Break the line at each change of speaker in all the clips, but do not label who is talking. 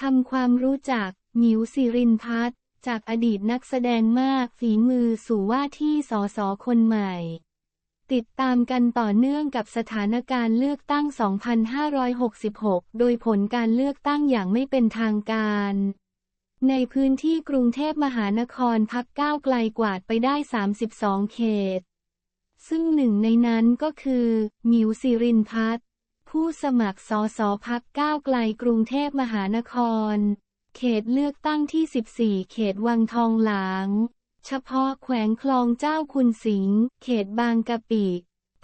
ทำความรู้จัก หมิวสิรินพัฒจากอดีตนักแสดงมากฝีมือสู่ว่าที่สอสอคนใหม่ ติดตามกันต่อเนื่องกับสถานการณ์เลือกตั้ง 2566 โดยผลการเลือกตั้งอย่างไม่เป็นทางการ ในพื้นที่กรุงเทพมหานครพักก้าวไกลกวาดไปได้ 32 เขต ซึ่งหนึ่งในนั้นก็คือ หมิวสิรินพัฒ ผู้สมัครสอสอพักก้าวไกลกรุงเทพมหานคร เขตเลือกตั้งที่ 14 เขตวังทองหลาง เฉพาะแขวงคลองเจ้าคุณสิงห์ เขตบางกะปิ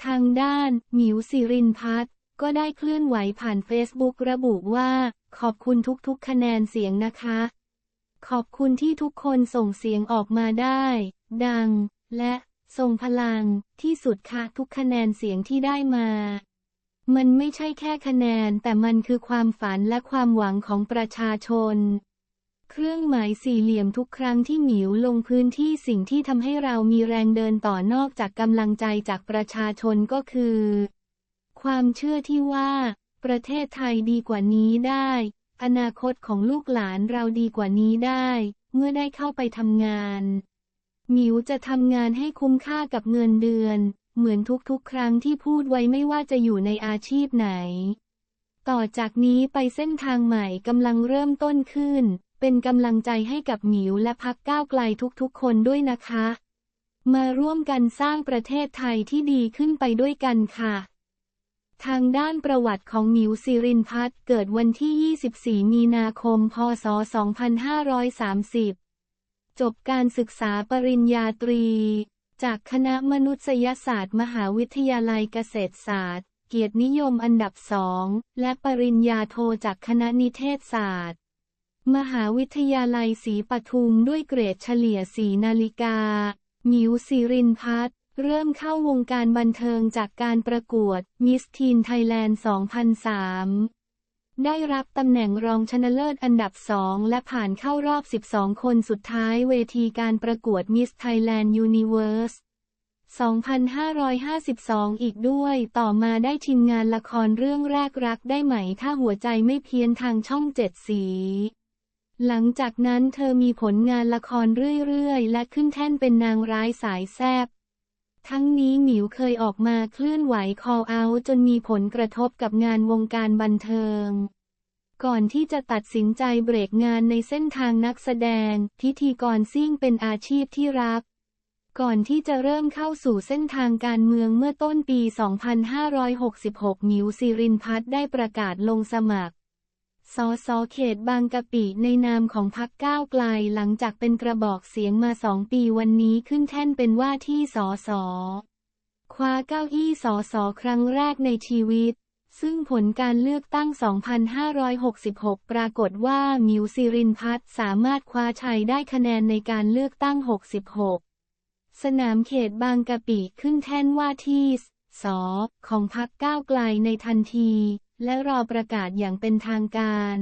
ทางด้าน หมิวสิรินพัฒน์ก็ได้เคลื่อนไหวผ่านเฟซบุ๊กระบุว่า ขอบคุณทุกๆคะแนนเสียงนะคะ ขอบคุณที่ทุกคนส่งเสียงออกมาได้ ดัง และทรงพลังที่สุดค่ะทุกคะแนนเสียงที่ได้มา มันไม่ใช่แค่คะแนน แต่มันคือความฝันและความหวังของประชาชน เครื่องหมายสี่เหลี่ยมทุกครั้งที่หมิวลงพื้นที่สิ่งที่ทำให้เรามีแรงเดินต่อนอกจากกำลังใจจากประชาชนก็คือ ความเชื่อที่ว่า ประเทศไทยดีกว่านี้ได้ อนาคตของลูกหลานเราดีกว่านี้ได้ เมื่อได้เข้าไปทำงานหมิวจะทำงานให้คุ้มค่ากับเงินเดือน เหมือนทุกๆ ครั้งที่พูดไว้ไม่ว่าจะอยู่ในอาชีพไหน ต่อจากนี้ไปเส้นทางใหม่กำลังเริ่มต้นขึ้น เป็นกำลังใจให้กับหมิวและพักก้าวไกลทุกๆ คนด้วยนะคะ มาร่วมกันสร้างประเทศไทยที่ดีขึ้นไปด้วยกันค่ะทางด้านประวัติของหมิวสิรินพัฒน์เกิดวันที่ 24 มีนาคม พศ 2530 จบการศึกษาปริญญาตรี จากคณะมนุษยศาสตร์ มหาวิทยาลัยเกษตรศาสตร์ เกียรตินิยมอันดับสอง และปริญญาโทจากคณะนิเทศศาสตร์ มหาวิทยาลัยศรีปทุมด้วยเกรดเฉลี่ย4นาฬิกา มิวสิรินพัฒน์เริ่มเข้าวงการบันเทิงจากการประกวดมิสทีนไทยแลนด์ 2003 ได้รับตำแหน่งรองชนะเลิศอันดับสองและผ่านเข้ารอบ 12 คนสุดท้ายเวทีการประกวดมิสไทยแลนด์ยูนิเว r ร์ส2552 อีกด้วย ต่อมาได้ทีมงานละครเรื่องแรกรักได้ไหม ถ้าหัวใจไม่เพี้ยนทางช่องเจ็ดสี หลังจากนั้นเธอมีผลงานละครเรื่อยๆ และขึ้นแท่นเป็นนางร้ายสายแซบ ทั้งนี้หมิวเคยออกมาเคลื่อนไหว call out จนมีผลกระทบกับงานวงการบันเทิง ก่อนที่จะตัดสินใจเบรกงานในเส้นทางนักแสดง พิธีกรซิ่งเป็นอาชีพที่รัก ก่อนที่จะเริ่มเข้าสู่เส้นทางการเมืองเมื่อต้นปี 2566 หมิวสิรินพัฒได้ประกาศลงสมัคร สสเขตบางกะปิในนามของพักก้าวไกลหลังจากเป็นกระบอกเสียงมาสองปีวันนี้ขึ้นแท่นเป็นว่าที่สสคว้าเก้าอี้สสครั้งแรกในชีวิต ซึ่งผลการเลือกตั้ง 2566 ปรากฏว่ามิวสิรินพัฒสามารถคว้าชัยได้คะแนนในการเลือกตั้ง 66 สนามเขตบางกะปิขึ้นแท่นว่าที่สอของพักก้าวไกลในทันที และรอประกาศอย่างเป็นทางการ